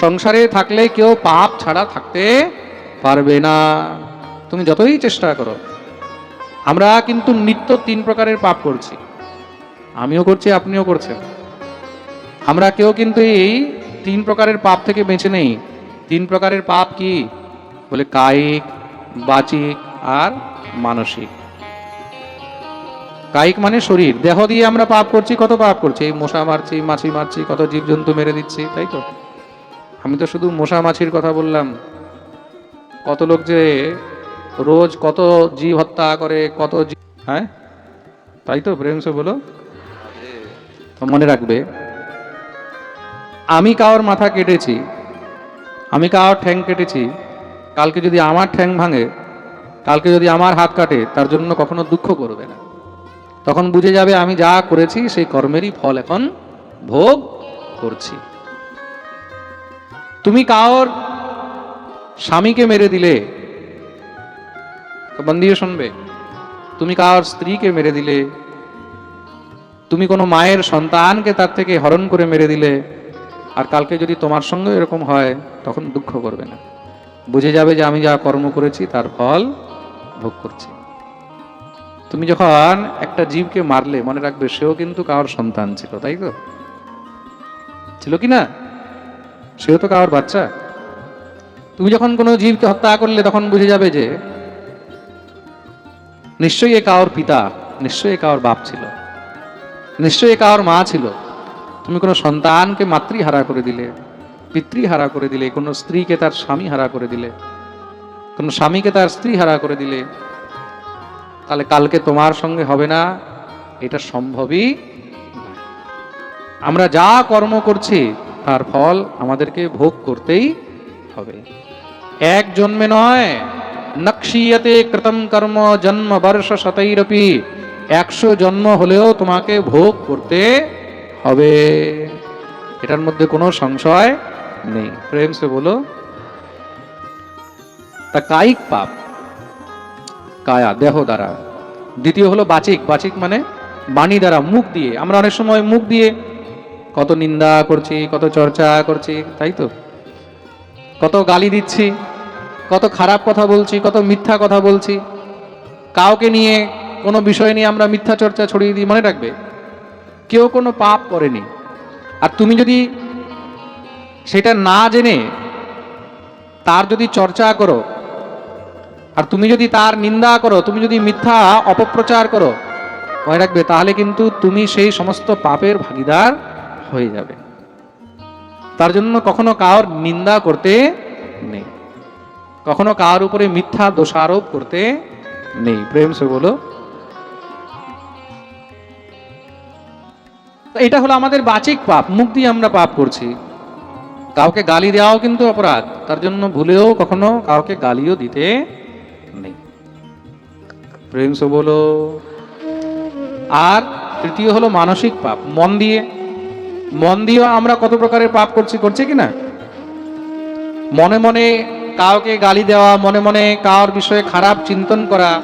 সংসারে থাকলে কেউ পাপ ছাড়া থাকতে পারবে না। তুমি যতই চেষ্টা করো। আমরা কিন্তু নিত্য তিন প্রকারের পাপ করছি। আমিও করছি, আপনিও করছেন। আমরা কেউ কিন্তু এই তিন প্রকারের পাপ থেকে বেঁচে নেই। তিন প্রকারের পাপ কি? বলে কায়িক, বাচিক আর মানসিক। কায়িক মানে শরীর। দেহ দিয়ে আমরা পাপ করছি, কত পাপ করছি? এই মশা মারছি, মাছি মারছি, কত জীবজন্তু মেরে দিচ্ছি, তাই তো? আমি তো শুধু মশা মাছির কথা বললাম। কত লোক যে রোজ কত জীব হত্যা করে, কত হ্যাঁ? তাই তো প্রেম সে বলো। মনে রাখবে, আমি কারোর মাথা কেটেছি, আমি কারোর ঠ্যাং কেটেছি, কালকে যদি আমার ঠ্যাং ভাঙে, কালকে যদি আমার হাত কাটে, তার জন্য কখনো দুঃখ করবে না। তখন বুঝে যাবে আমি যা করেছি, সেই কর্মেরই ফল এখন ভোগ করছি। তুমি কার স্বামীকে মেরে দিলে। দিয়ে শুনবে, তুমি কার স্ত্রীকে মেরে দিলে। তুমি কোনো মায়ের সন্তানকে তার থেকে হরণ করে মেরে দিলে। আর কালকে যদি তোমার সঙ্গে এরকম হয়, তখন দুঃখ করবে না। বুঝে যাবে যে আমি যা কর্ম করেছি, তার ফল ভোগ করছি। তুমি যখন একটা জীবকে মারলে, মনে রাখবে সেও কিন্তু কারোর সন্তান ছিল, তাই তো? ছিল কি না? সেও তো কারোর বাচ্চা। তুমি যখন কোনো জীবকে হত্যা করলে তখন বুঝে যাবে যে নিশ্চয়ই এ কারোর পিতা, নিশ্চয়ই এ কারোর বাপ ছিল। নিশ্চয়ই এ কারোর মা ছিল। তুমি কোনো সন্তানকে মাতৃহারা করে দিলে, পিতৃহারা করে দিলে, কোনো স্ত্রীকে তার স্বামী হারা করে দিলে, কোনো স্বামীকে তার স্ত্রী হারা করে দিলে, তাহলে কালকে তোমার সঙ্গে হবে না, এটা সম্ভবই আমরা যা কর্ম করছি তার ফল আমাদেরকে ভোগ করতেই হবে। এক জন্মে নয়, নক্ষীয়তে কৃতম কর্ম জন্ম বর্ষ শতৈরপি, একশো জন্ম হলেও তোমাকে ভোগ করতে হবে। এটার মধ্যে কোনো সংশয় নেই। প্রেম সে বলো, তা কায়িক পাপ। কায়া, দেহ দ্বারা। দ্বিতীয় হলো বাচিক। বাচিক মানে বাণী দ্বারা, মুখ দিয়ে। আমরা অনেক সময় মুখ দিয়ে কত নিন্দা করছি, কত চর্চা করছি, তাই তো? কত গালি দিচ্ছি, কত খারাপ কথা বলছি, কত মিথ্যা কথা বলছি। কাউকে নিয়ে কোনো বিষয় নিয়ে আমরা মিথ্যা চর্চা ছড়িয়ে দিই, মনে রাখবে? কেউ কোনো পাপ করেনি। আর তুমি যদি সেটা না জেনে তার যদি চর্চা করো, আর তুমি যদি তার নিন্দা করো, তুমি যদি মিথ্যা অপপ্রচার করো, মনে রাখবে, তাহলে কিন্তু তুমি সেই সমস্ত পাপের ভাগিদার হয়ে যাবে। তার জন্য কখনো কার নিন্দা করতে নেই। কখনো কার উপরে মিথ্যা দোষারোপ করতে নেই। প্রেম সে বলো। এটা হলো আমাদের বাচিক পাপ, মুখ দিয়ে আমরা পাপ করছি। কাউকে গালি দেওয়াও কিন্তু অপরাধ। তার জন্য ভুলেও কখনো কাউকে গালিও দিতে নেই। প্রেম সে বলো। আর তৃতীয় হলো মানসিক পাপ, মন দিয়ে মন দিয়েও আমরা কত প্রকারের পাপ করছি করছি কি না? মনে মনে কাউকে গালি দেওয়া, মনে মনে কার বিষয়ে খারাপ চিন্তন করা,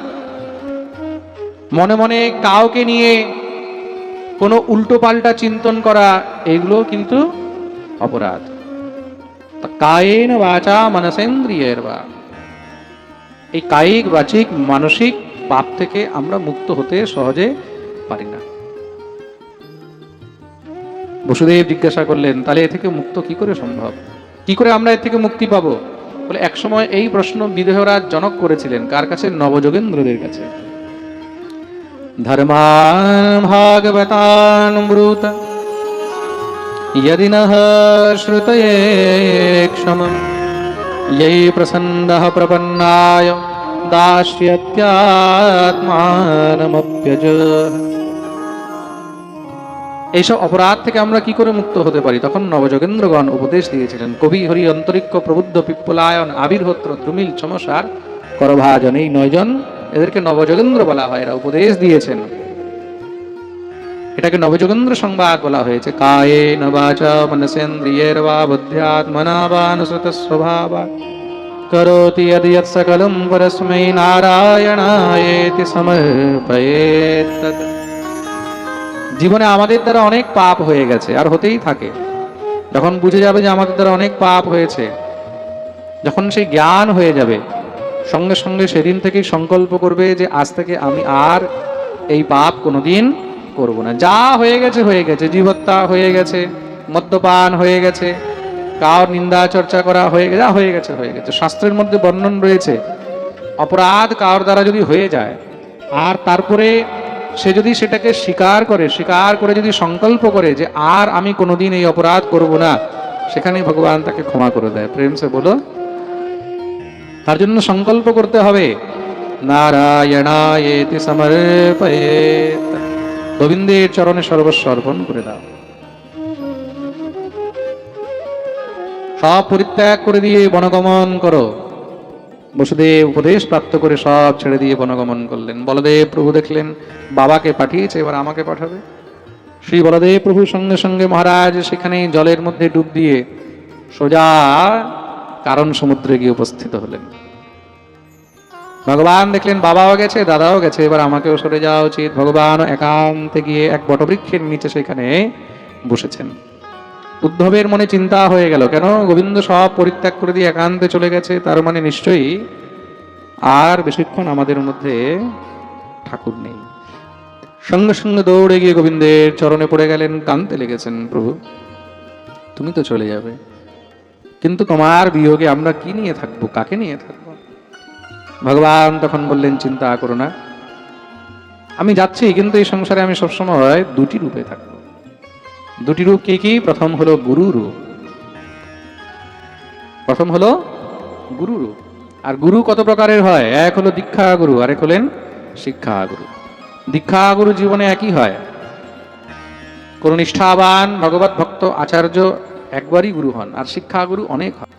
মনে মনে কাউকে নিয়ে কোনো উল্টো পাল্টা চিন্তন করা এগুলো কিন্তু অপরাধ। কায়েন বাচা মানসেন্দ্রিয়ের বা। এই কায়িক বাচিক মানসিক পাপ থেকে আমরা মুক্ত হতে সহজে বসুদেব জিজ্ঞাসা করলেন তাহলে এ থেকে মুক্ত কি করে সম্ভব কি করে আমরা এর থেকে মুক্তি পাবো বলে একসময় এই প্রশ্ন বিদেহরাজ জনক করেছিলেন কার কাছে নবযোগেন্দ্রদের কাছে ধর্মান ভাগবতান ব্রুত यदि नः श्रुतये क्षमं यै प्रसन्नः प्रपन्नाय দাস্যত্যাত্মানমপ্যজ এইসব অপরাধ থেকে আমরা কি করে মুক্ত হতে পারি তখন নবযোগেন্দ্রগণ উপদেশ দিয়েছিলেন কবি হরি অন্তরিক্ষ প্রবুদ্ধ পিপ্পলায়ন আবির্হত্র দ্রুমিল চমসার করভাজন এই নয়জন এদেরকে নবযোগেন্দ্র বলা হয় এরা উপদেশ দিয়েছেন এটাকে নবযোগেন্দ্র সংবাদ বলা হয়েছে কায়ে নবাচা মনসেন্দ্রিয়ের বা বুদ্ধ্যাত্মনা বা অনুসৃত স্বভাব করোতি यदि यत् सकलं परस्मै নারায়ণায়েতি সমর্পয়েত তৎ। জীবনে আমাদের দ্বারা অনেক পাপ হয়ে গেছে, আর হতেই থাকে। যখন বুঝে যাবে যে আমাদের দ্বারা অনেক পাপ হয়েছে, যখন সেই জ্ঞান হয়ে যাবে, সঙ্গে সঙ্গে সেদিন থেকেই সংকল্প করবে যে আজ থেকে আমি আর এই পাপ কোনোদিন করব না। যা হয়ে গেছে হয়ে গেছে। জীবত্তা হয়ে গেছে, মদ্যপান হয়ে গেছে কার নিন্দা, চর্চা করা হয়ে গেছে হয়ে গেছে হয়ে গেছে। শাস্ত্রের মধ্যে বর্ণন রয়েছে, অপরাধ কার দ্বারা যদি হয়ে যায়, আর তারপরে সে যদি সেটাকে স্বীকার করে স্বীকার করে যদি সংকল্প করে যে আর আমি কোনোদিন এই অপরাধ করব না সেখানে ভগবান তাকে ক্ষমা করে দেয়। প্রেম সে বলো, তার জন্য সংকল্প করতে হবে। নারায়ণায়েতি সমর্পয়েত। গোবিন্দের চরণে সর্বস্ব অর্পণ করে দাও। সব পরিত্যাগ করে দিয়ে বনগমন করো। বসুদেব উপদেশ প্রাপ্ত করে সব ছেড়ে দিয়ে বনগমন করলেন। বলদেব প্রভু দেখলেন, বাবাকে পাঠিয়েছে, এবার আমাকে পাঠাবে। শ্রী বলদেব প্রভুর সঙ্গে সঙ্গে মহারাজ সেখানে জলের মধ্যে ডুব দিয়ে সোজা কারণ সমুদ্রে গিয়ে উপস্থিত হলেন। ভগবান দেখলেন, বাবাও গেছে, দাদাও গেছে, এবার আমাকেও সরে যাওয়া উচিত। ভগবান একান্তে গিয়ে এক বটবৃক্ষের নিচে সেখানে বসেছেন। উদ্ধবের মনে চিন্তা হয়ে গেল, কেন? গোবিন্দ সব পরিত্যাগ করে দিয়ে একান্তে চলে গেছে, তার মানে নিশ্চয়ই আর বেশিক্ষণ আমাদের মধ্যে ঠাকুর নেই। সঙ্গে সঙ্গে দৌড়ে গিয়ে গোবিন্দের চরণে পড়ে গেলেন কানতে লেগেছেন, প্রভু, তুমি তো চলে যাবে। কিন্তু তোমার বিয়োগে আমরা কি নিয়ে থাকব, কাকে নিয়ে থাকব? ভগবান তখন বললেন, চিন্তা করো না। আমি যাচ্ছি, কিন্তু এই সংসারে আমি সবসময় দুটি রূপে থাকব। দুটি রূপ কি কি? প্রথম হলো গুরু রূপ। প্রথম হলো গুরু রূপ। আর গুরু কত প্রকারের হয়? এক হলো দীক্ষা গুরু, আরেক হলেন শিক্ষা গুরু। দীক্ষা গুরু জীবনে একই হয়। কোন নিষ্ঠাবান ভগবত ভক্ত আচার্য একবারই গুরু হন, আর শিক্ষা গুরু অনেক হয়।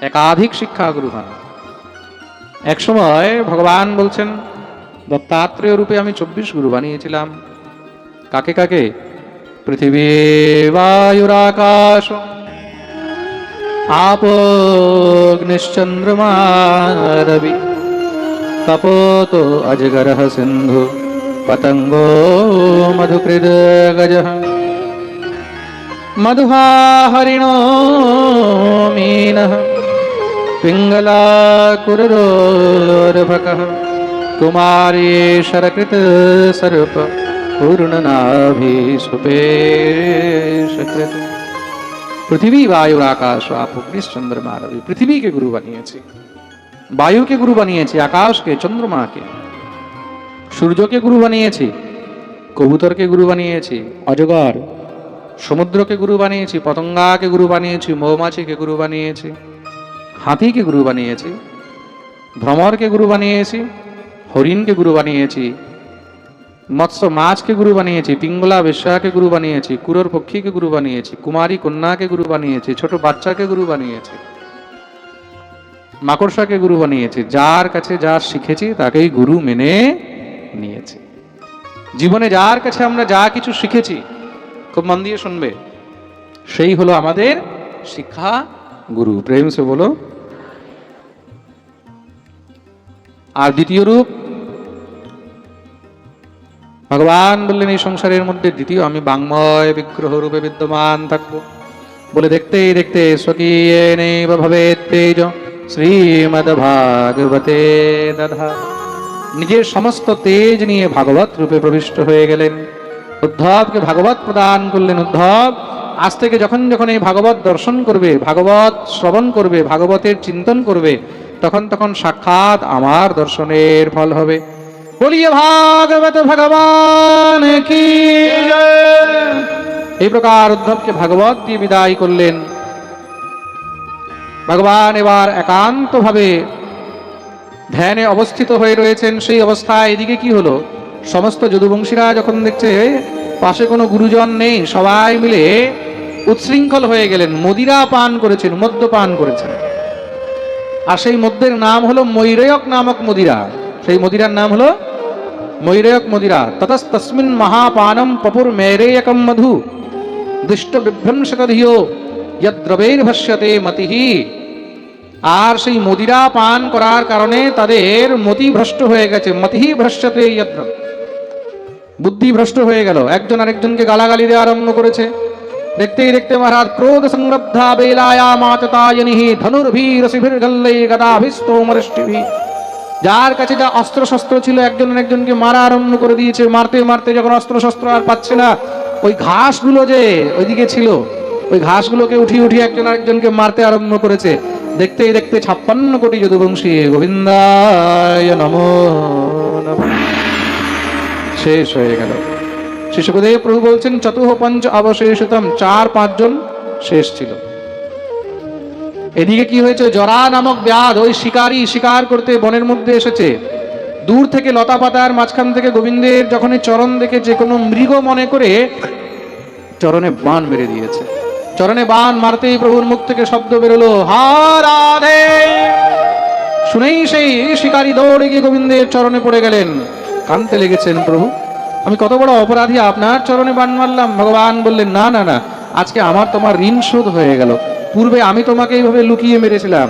একাধিক শিক্ষা গুরু হন। এক সময় ভগবান বলছেন, দত্তাত্রেয় রূপে আমি চব্বিশ গুরু বানিয়েছিলাম। কাকে কাকে? पृथिवी वायुराकाश आपोऽग्निश्चन्द्रमा रवि तपोतो सिंधु पतंगो पतङ्गो मधुकृदगजः। मधुहा हरिणो मीनः। पिङ्गलाकुररोर्भकः कुमारीशरकृत् सर्प शरकृत सर्प पूर्णनाभिसुपेशकृत পৃথিবী বায়ুর আকাশ আপ অগ্নিশ চন্দ্রমা রবি পৃথিবীকে গুরু বানিয়েছি বায়ুকে গুরু বানিয়েছি আকাশকে চন্দ্রমাকে সূর্যকে গুরু বানিয়েছি কবুতরকে গুরু বানিয়েছি অজগর সমুদ্রকে গুরু বানিয়েছি পতঙ্গাকে গুরু বানিয়েছি মৌমাছিকে গুরু বানিয়েছি হাতিকে গুরু বানিয়েছি ভ্রমরকে গুরু বানিয়েছি হরিণকে গুরু বানিয়েছি মৎস্য মাছকে গুরু বানিয়েছি, পিঙ্গলা বেশ্যাকে গুরু বানিয়েছি, কুরোর পক্ষীকে গুরু বানিয়েছি, কুমারী কন্যাকে গুরু বানিয়েছি, ছোট বাচ্চাকে গুরু বানিয়েছি, মাকড়সাকে গুরু বানিয়েছি, যার কাছে যা শিখেছি তাকেই গুরু মেনে নিয়েছি। জীবনে যার কাছে আমরা যা কিছু শিখেছি, খুব মন দিয়ে শুনবে, সেই হলো আমাদের শিক্ষা গুরু। প্রেম সে বলো। আর দ্বিতীয় রূপ ভগবান বললেন, এই সংসারের মধ্যে দ্বিতীয় আমি বাংময় বিগ্রহ রূপে বিদ্যমান থাকব। বলে দেখতে দেখতে তেজ ভাগবতে দধা নিজের সমস্ত তেজ নিয়ে ভাগবত রূপে প্রবিষ্ট হয়ে গেলেন। উদ্ধবকে ভাগবত প্রদান করলেন, উদ্ধব, আজ থেকে যখন যখন এই ভাগবত দর্শন করবে, ভাগবত শ্রবণ করবে, ভাগবতের চিন্তন করবে, তখন তখন সাক্ষাৎ আমার দর্শনের ফল হবে। বলিয়ে ভাগবত ভগবান কি। এই প্রকার উদ্ধবকে ভাগবত দিয়ে বিদায় করলেন। ভগবান এবার একান্তভাবে ধ্যানে অবস্থিত হয়ে রয়েছেন। সেই অবস্থায় এদিকে কি হলো? সমস্ত যদুবংশীরা যখন দেখছে পাশে কোনো গুরুজন নেই সবাই মিলে উচ্ছৃঙ্খল হয়ে গেলেন। মদিরা পান করেছেন মদ্য পান করেছেন। আর সেই মদ্যের নাম হলো মৈরেয়ক নামক মদিরা। সেই মদিরার নাম হলো মৈরেয়ক মদিরা। ততস তসমিন মহাপানম পপুর মেরেয়কম মধু। দুষ্ট বিভ্রংশকধিও যদ্রবের ভাষ্যতে মতিহি। আর সেই মদিরা পান করার কারণে তাদের মতি ভ্রষ্ট হয়ে গেছে। মতিহি ভ্রষ্টতে যদ্র। বুদ্ধি ভ্রষ্ট হয়ে গেল। একজন আরেকজনকে গালাগালি দেওয়া আরম্ভ করেছে। দেখতেই দেখতে মহারাজ, ক্রোধ সংরব্ধা বেলায়া মাচতায়নি ধনুর্ভীর শিভির্গল্লে গদাভিস্তোমরিষ্টিভি যার কাছে যা অস্ত্র শস্ত্র ছিল একজন একজনকে মারা আরম্ভ করে দিয়েছে, মারতে মারতে যখন অস্ত্র শস্ত্র আর পাচ্ছে না, ওই ঘাসগুলো যে ওইদিকে ছিল, ওই ঘাসগুলোকে উঠিয়ে উঠিয়ে একজন আরেকজনকে মারতে আরম্ভ করেছে। দেখতেই দেখতে ছাপ্পান্ন কোটি যদুবংশী গোবিন্দায় নমো শেষ হয়ে গেল। শিশুদেব প্রভু বলছেন চতুহ পঞ্চ অবশেষতম চার পাঁচজন শেষ ছিল। এদিকে কি হয়েছে? জরা নামক ব্যাধ ওই শিকারী শিকার করতে বনের মধ্যে এসেছে। দূর থেকে লতা পাতার মাঝখান থেকে গোবিন্দের যখন চরণ দেখে যে কোনো মৃগ মনে করে চরণে বান মেরে দিয়েছে। চরণে বান মারতেই প্রভুর মুখ থেকে শব্দ বেরোলো হা রাধে শুনেই সেই শিকারী দৌড়ে গিয়ে গোবিন্দের চরণে পড়ে গেলেন। কানতে লেগেছেন প্রভু। আমি কত বড় অপরাধী, আপনার চরণে বান মারলাম? ভগবান বললেন, না না না, আজকে আমার তোমার ঋণ শোধ হয়ে গেল। পূর্বে আমি তোমাকে এইভাবে লুকিয়ে মেরেছিলাম।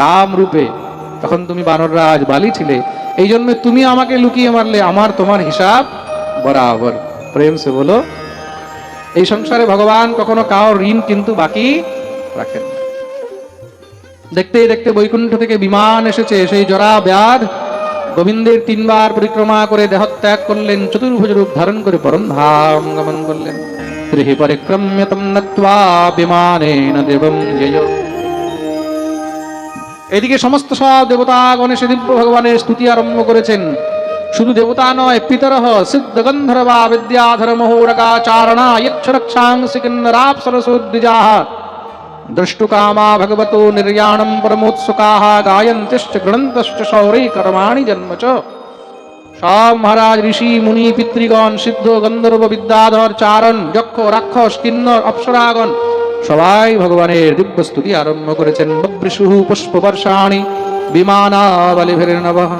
রাম রূপে, তখন তুমি বানররাজ বালি ছিলে এই জন্য তুমি আমাকে লুকিয়ে মারলে, আমার তোমার হিসাব বরাবর। প্রেম সে বলো, এই সংসারে ভগবান কখনো কারোর ঋণ কিন্তু বাকি রাখেন দেখতে দেখতে বৈকুণ্ঠ থেকে বিমান এসেছে, সেই জরা ব্যাধ গোবিন্দের তিনবার পরিক্রমা করে দেহত্যাগ করলেন, চতুর্ভুজ রূপ ধারণ করে পরম ধাম গমন করলেন। ত্রিহি পরিক্রম্য তম নত্বা বিমানেন দেবম জয় এদিকে সমস্ত সব দেবতা গণেশ দিব্য ভগবানের স্তুতি আরম্ভ করেছেন শুধু দেবতা নয় পিতরহ সিদ্ধ গন্ধর্বা বিদ্যাধর মহোরকা চারণা যক্ষরক্ষাংসি কিন্নরাপ সরসোদ্বিজাহ দ্রষ্টুকামা ভগবতো निर्याणं परमोत्सुकाः गायन्तिश्च गृणन्तश्च शौरै कर्माणि जन्म च সব মহারাজ, ঋষি, মুনি, পিতৃগণ, সিদ্ধ, গন্ধর্ব, বিদ্যাধর, চারণ, যক্ষ, রাক্ষস, কিন্নর, অপ্সরাগণ, সবাই ভগবানের দিব্য স্তুতি আরম্ভ করেছেন। ববৃষু পুষ্পবর্ষাণি বিমানাবলিভির নবঃ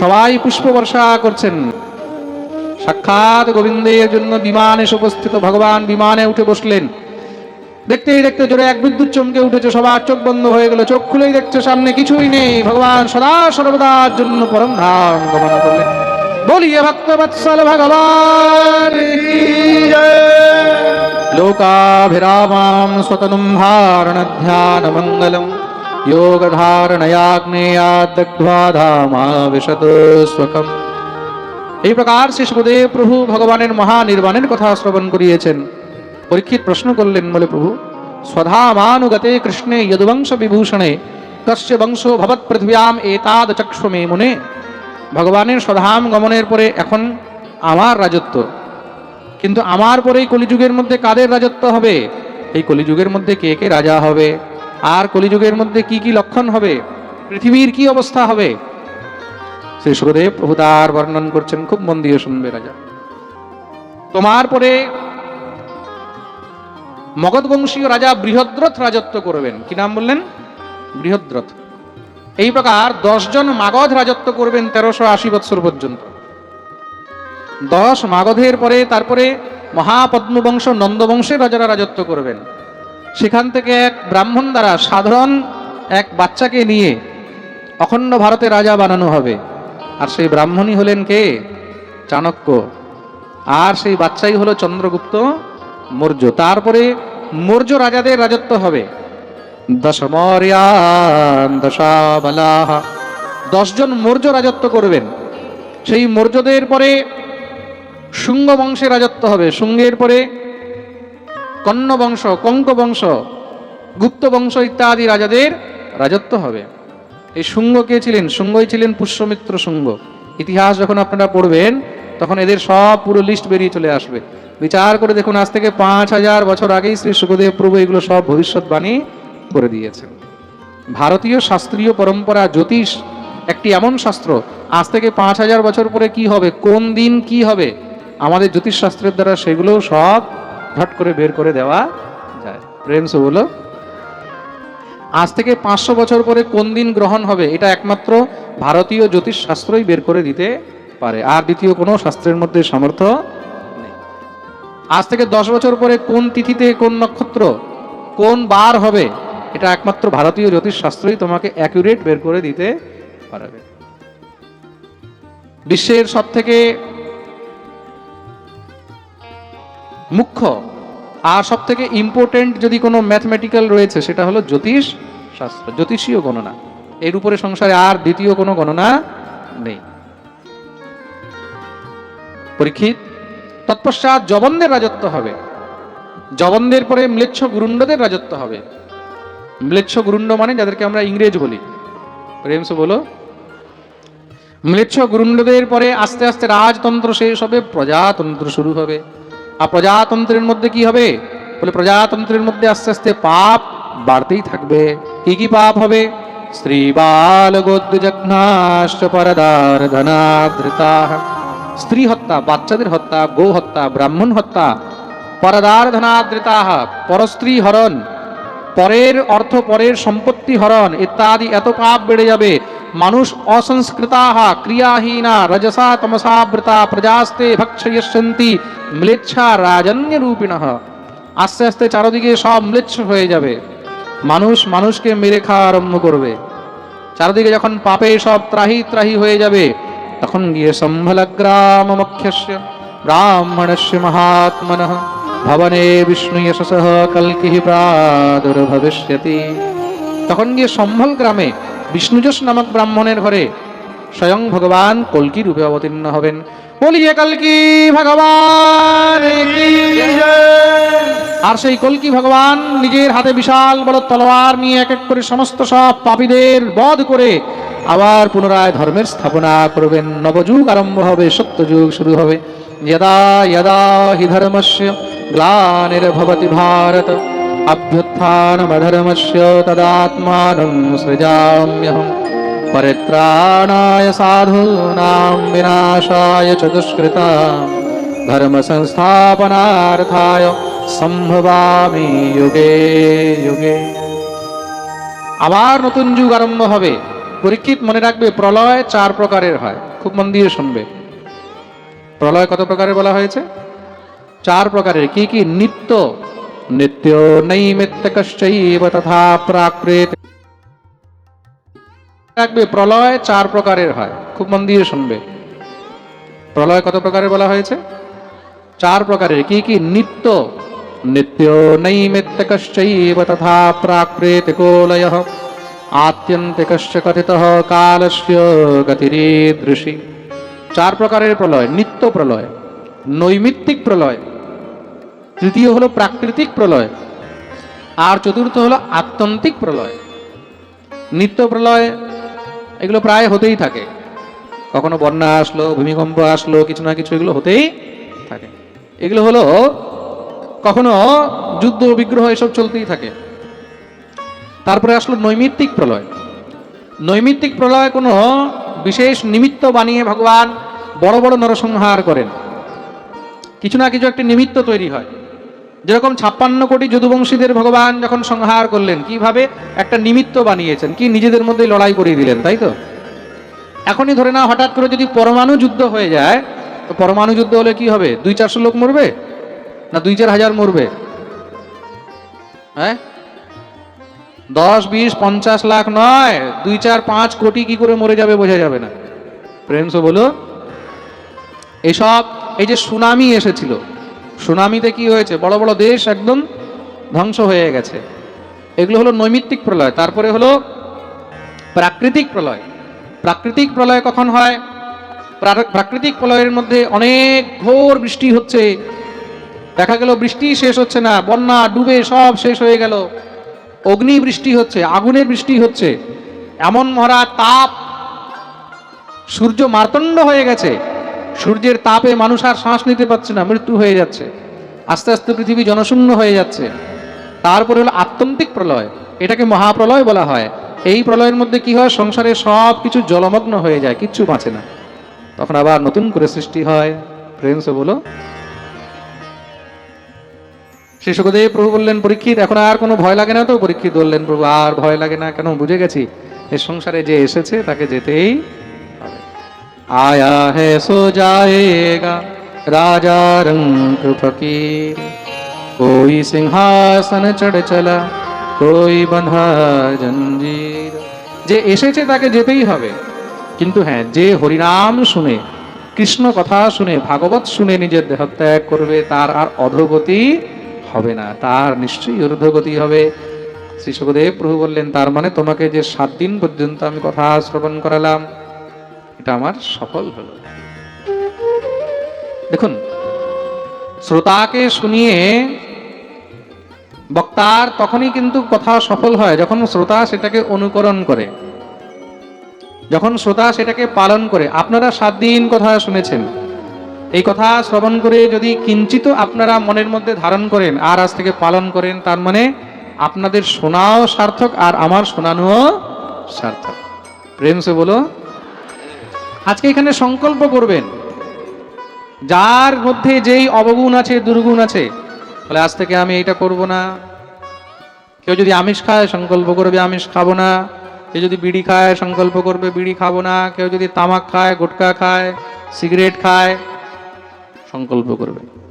সবাই পুষ্প বর্ষা করছেন। সাক্ষাৎ গোবিন্দের জন্য বিমানে উপস্থিত। ভগবান বিমানে উঠে বসলেন। দেখতেই দেখতে জোরে এক বিদ্যুৎ চমকে উঠেছে, সবার চোখ বন্ধ হয়ে গেল, চোখ খুলেই দেখছে সামনে কিছুই নেই। ভগবান সদা সর্বদার জন্য পরম ধাম গমন করলেন। বলিয়ে ভক্ত বৎসল ভগবান, লোকাভিরামাম স্বতনুম ধারণ ধ্যান মঙ্গলম দগ্ধ্বা ধামা স্বকম। এই প্রকার শিশুদেব প্রভু ভগবানের মহানির্বাণের কথা শ্রবণ করিয়েছেন। পরীক্ষিত প্রশ্ন করলেন বলে প্রভু, স্বধামানুগতে কৃষ্ণে যদুবংশ বিভূষণে কস্য বংশ ভবৎ পৃথিব্যাম এতাদ চক্ষ্মে মুনে। ভগবানের স্বধাম গমনের পরে এখন আমার রাজত্ব। কিন্তু আমার পরেই কলিযুগের মধ্যে কাদের রাজত্ব হবে? এই কলিযুগের মধ্যে কে কে রাজা হবে? আর কলিযুগের মধ্যে কি কি লক্ষণ হবে? পৃথিবীর কি অবস্থা হবে? শ্রী সুখদেব প্রভু তার বর্ণন করছেন, খুব মন দিয়ে শুনবে রাজা। তোমার পরে মগধ বংশীয় রাজা বৃহদ্রথ রাজত্ব করবেন। কি নাম বললেন? বৃহদ্রথ। এই প্রকার দশজন মাগধ রাজত্ব করবেন তেরোশো আশি বৎসর পর্যন্ত। দশ মাগধের পরে তারপরে মহাপদ্মবংশ নন্দবংশের রাজারা রাজত্ব করবেন। সেখান থেকে এক ব্রাহ্মণ দ্বারা সাধারণ এক বাচ্চাকে নিয়ে অখণ্ড ভারতে রাজা বানানো হবে। আর সেই ব্রাহ্মণই হলেন কে? চাণক্য। আর সেই বাচ্চাই হলো চন্দ্রগুপ্ত মৌর্য। তারপরে মৌর্য রাজাদের রাজত্ব হবে। দশমর্যান দশাবলাহ। দশজন মৌর্য রাজত্ব করবেন। সেই মৌর্যদের পরে শুঙ্গ বংশে রাজত্ব হবে। শুঙ্গের পরে কন্ন বংশ কঙ্ক বংশ গুপ্ত বংশ ইত্যাদি রাজাদের রাজত্ব হবে। এই শুঙ্গ কে ছিলেন? শুঙ্গই ছিলেন পুষ্যমিত্র শুঙ্গ। ইতিহাস যখন আপনারা পড়বেন, তখন এদের সব পুরো লিস্ট বেরিয়ে চলে আসবে। বিচার করে দেখুন, আজ থেকে পাঁচ হাজার বছর আগেই শ্রী সুখদেব প্রভু এগুলো সব ভবিষ্যৎবাণী করে দিয়েছেন। ভারতীয় শাস্ত্রীয় পরম্পরা, জ্যোতিষ, একটি এমন শাস্ত্র, আজ থেকে পাঁচ হাজার বছর পরে কি হবে, কোন দিন কি হবে, আমাদের জ্যোতিষ শাস্ত্রের দ্বারা সেগুলো সব ঝট করে বের করে দেওয়া যায়। প্রেম বলো আজ থেকে পাঁচশো বছর পরে কোন দিন গ্রহণ হবে, এটা একমাত্র ভারতীয় জ্যোতিষ শাস্ত্রই বের করে দিতে পারে। আর দ্বিতীয় কোনো শাস্ত্রের মধ্যে সামর্থ্য আজ থেকে দশ বছর পরে কোন তিথিতে কোন নক্ষত্র কোন বার হবে, এটা একমাত্র ভারতীয় জ্যোতিষ শাস্ত্রই তোমাকে অ্যাকুরেট বের করে দিতে পারবে। বিশ্বের সব থেকে মুখ্য আর সব থেকে ইম্পর্টেন্ট যদি কোনো ম্যাথমেটিক্যাল রয়েছে, সেটা হলো জ্যোতিষ শাস্ত্র জ্যোতিষীয় গণনা। এর উপরে সংসারে আর দ্বিতীয় কোনো গণনা নেই। পরীক্ষিত তৎপশ্চাৎ জবনদের রাজত্ব হবে। জবনদের পরে ম্লেচ্ছ গুরুণ্ডদের রাজত্ব হবে। ম্লেচ্ছ গুরুণ্ড মানে যাদেরকে আমরা ইংরেজ বলি। প্রেমস বলো। ম্লেচ্ছ গুরুণ্ডদের পরে আস্তে আস্তে রাজতন্ত্র শেষ হবে, প্রজাতন্ত্র শুরু হবে। আর প্রজাতন্ত্রের মধ্যে কি হবে? বলে প্রজাতন্ত্রের মধ্যে আস্তে আস্তে পাপ বাড়তেই থাকবে। কি কি পাপ হবে? স্ত্রী বাল গোদ্যজঘ্নাশ্চ পরদার ধনাধৃতা স্ত্রী হত্যা, বাচ্চাদের হত্যা গো হত্যা, ব্রাহ্মণ হত্যা পরদার ধনাদৃতা পরস্ত্রী হরণ, পরের অর্থ পরের সম্পত্তি হরণ, ইত্যাদি এত পাপ বেড়ে যাবে। মানুষ অসংস্কৃতা ক্রিয়াহীনা, রজসা তমসাবৃতা প্রজাস্তে ভক্ষয়সন্তি ম্লেচ্ছা রাজন্য রূপিণ আস্তে আস্তে চারদিকে সব ম্লেচ্ছ হয়ে যাবে। মানুষ মানুষকে মেরে খাওয়া আরম্ভ করবে। চারদিকে যখন পাপে সব ত্রাহি ত্রাহি হয়ে যাবে তখন গিয়ে সম্ভল গ্রাম মুখ্যস্য ব্রাহ্মণস্য মহাত্মন ভবনে বিষ্ণু যশস কল্কি প্রাদুর্ভবিষ্যতি তখন গিয়ে সম্ভল গ্রামে বিষ্ণুযশ নামক ব্রাহ্মণের ঘরে স্বয়ং ভগবান কলকি রূপে অবতীর্ণ হবেন বলিয়ে কল্কি ভগবান? আর সেই কল্কি ভগবান? নিজের হাতে বিশাল বড় তলোয়ার নিয়ে এক এক করে সমস্ত সব পাপীদের বধ করে আবার পুনরায় ধর্মের স্থাপনা করবেন। নবযুগ আরম্ভ হবে সত্যযুগ শুরু হবে। যদা যদা হি ধর্মস্য গ্লানির্ভবতি ভারত অভ্যুত্থানমধর্মস্য তদাত্মাनं সৃজাম্যহম परित्राणाय साधूनां विनाशाय च दुष्कृतां धर्मसंस्थापनार्थाय সম্ভবামি যুগে যুগে আবার নতুন যুগ আরম্ভ হবে পরীক্ষিত মনে রাখবে প্রলয় চার প্রকারের হয় খুব মন দিয়ে শুনবে প্রলয় কত প্রকারের বলা হয়েছে চার প্রকারের কি কি নিত্য নিত্য নৈমিত্তকশ্চৈব তথা প্রাকৃত রাখবে? প্রলয় চার প্রকারের হয়। খুব মন দিয়ে শুনবে। প্রলয় কত প্রকারের বলা হয়েছে? চার প্রকারের। কি কি? নিত্য। নিত্য নৈমিত্তকশ্চৈব তথা প্রাকৃতিকোলয় আত্যন্তিকশ্চ কথিত কালস্য গতিরীদৃশি। চার প্রকারের প্রলয়। নিত্য প্রলয়। নৈমিত্তিক প্রলয়। তৃতীয় হলো প্রাকৃতিক প্রলয়। আর চতুর্থ হলো আত্যন্তিক প্রলয়। নিত্য প্রলয় এগুলো প্রায় হতেই থাকে। কখনো বন্যা আসলো, ভূমিকম্প আসলো, কিছু না কিছু এগুলো হতেই থাকে। এগুলো হলো, কখনো যুদ্ধ, বিগ্রহ এসব চলতেই থাকে। তারপরে আসলো নৈমিত্তিক প্রলয়। নৈমিত্তিক প্রলয় কোনো বিশেষ নিমিত্ত বানিয়ে ভগবান বড় বড় নরসংহার করেন। কিছু না কিছু একটি নিমিত্ত তৈরি হয়। যেরকম ছাপ্পান্ন কোটি যদুবংশীদের ভগবান যখন সংহার করলেন, কীভাবে একটা নিমিত্ত বানিয়েছেন, কি নিজেদের মধ্যে লড়াই করিয়ে দিলেন, তাই তো? এখনই ধরে না হঠাৎ করে যদি পরমাণু যুদ্ধ হয়ে যায়, তো পরমাণু যুদ্ধ হলে কি হবে? দুই চারশো লোক মরবে? না দুই চার হাজার মরবে? হ্যাঁ? দশ, বিশ, পঞ্চাশ লাখ নয়, দুই চার পাঁচ কোটি কি করে মরে যাবে বোঝা যাবে না। প্রেমস বলো, এসব, এই যে সুনামি এসেছিল সুনামিতে কি হয়েছে? বড় বড় দেশ একদম ধ্বংস হয়ে গেছে। এগুলো হলো নৈমিত্তিক প্রলয়, তারপরে হলো প্রাকৃতিক প্রলয়। প্রাকৃতিক প্রলয় কখন হয়? প্রা- প্রাকৃতিক প্রলয়ের মধ্যে অনেক ঘোর বৃষ্টি হচ্ছে। দেখা গেল বৃষ্টি শেষ হচ্ছে না, বন্যা, ডুবে সব শেষ হয়ে গেল। অগ্নি বৃষ্টি হচ্ছে, আগুনের বৃষ্টি হচ্ছে। এমন মহা তাপ, সূর্য মার্তণ্ড হয়ে গেছে। সূর্যের তাপে মানুষ আর শ্বাস নিতে পারছে না, মৃত্যু হয়ে যাচ্ছে। আস্তে আস্তে পৃথিবী জনশূন্য হয়ে যাচ্ছে। তারপরে হলো আত্যন্তিক প্রলয়। এটাকে মহাপ্রলয় বলা হয়। এই প্রলয়ের মধ্যে কি হয়? সংসারে সব কিছু জলমগ্ন হয়ে যায়, কিচ্ছু বাঁচে না। তখন আবার নতুন করে সৃষ্টি হয়। ফ্রেন্ডস বলো। শ্রী প্রভু বললেন, পরীক্ষিত, এখন আর কোনো ভয় লাগে না তো? পরীক্ষিত বললেন, প্রভু, আর ভয় লাগে না। কেন? বুঝে গেছি। এই সংসারে যে এসেছে, তাকে যেতেই आया है सो जाएगा राजा रंग फकीर कोई सिंहासन चढ़ चला कोई बंधा জঞ্জির যে এসেছে তাকে যেতেই হবে কিন্তু হ্যাঁ যে হরিনাম শুনে কৃষ্ণ কথা শুনে ভাগবত শুনে নিজের দেহত্যাগ করবে তার আর অধোগতি হবে না তার নিশ্চয়ই ঊর্ধ্বগতি হবে শ্রী সুখদেব প্রভু বললেন তার মানে তোমাকে যে সাত দিন পর্যন্ত আমি কথা শ্রবণ করালাম এটা আমার সফল হলো। দেখুন, শ্রোতাকে শুনিয়ে বক্তার তখনই কিন্তু কথা সফল হয় যখন শ্রোতা সেটাকে অনুকরণ করে। যখন শ্রোতা সেটাকে পালন করে। আপনারা সাত দিন কথা শুনেছেন। এই কথা শ্রবণ করে যদি কিঞ্চিত আপনারা মনের মধ্যে ধারণ করেন, আর আজ থেকে পালন করেন, তার মানে আপনাদের শোনাও সার্থক আর আমার শোনানোও সার্থক। প্রেম সে বলো আজকে এখানে সংকল্প করবেন। যার মধ্যে যেই অবগুণ আছে, দুর্গুণ আছে, তাহলে আজ থেকে আমি এটা করব না। কেউ যদি আমিষ খায়, সংকল্প করবে, আমিষ খাব না। কেউ যদি বিড়ি খায়, সংকল্প করবে, বিড়ি খাব না। কেউ যদি তামাক খায়, গুটকা খায়, সিগারেট খায়, সংকল্প করবে।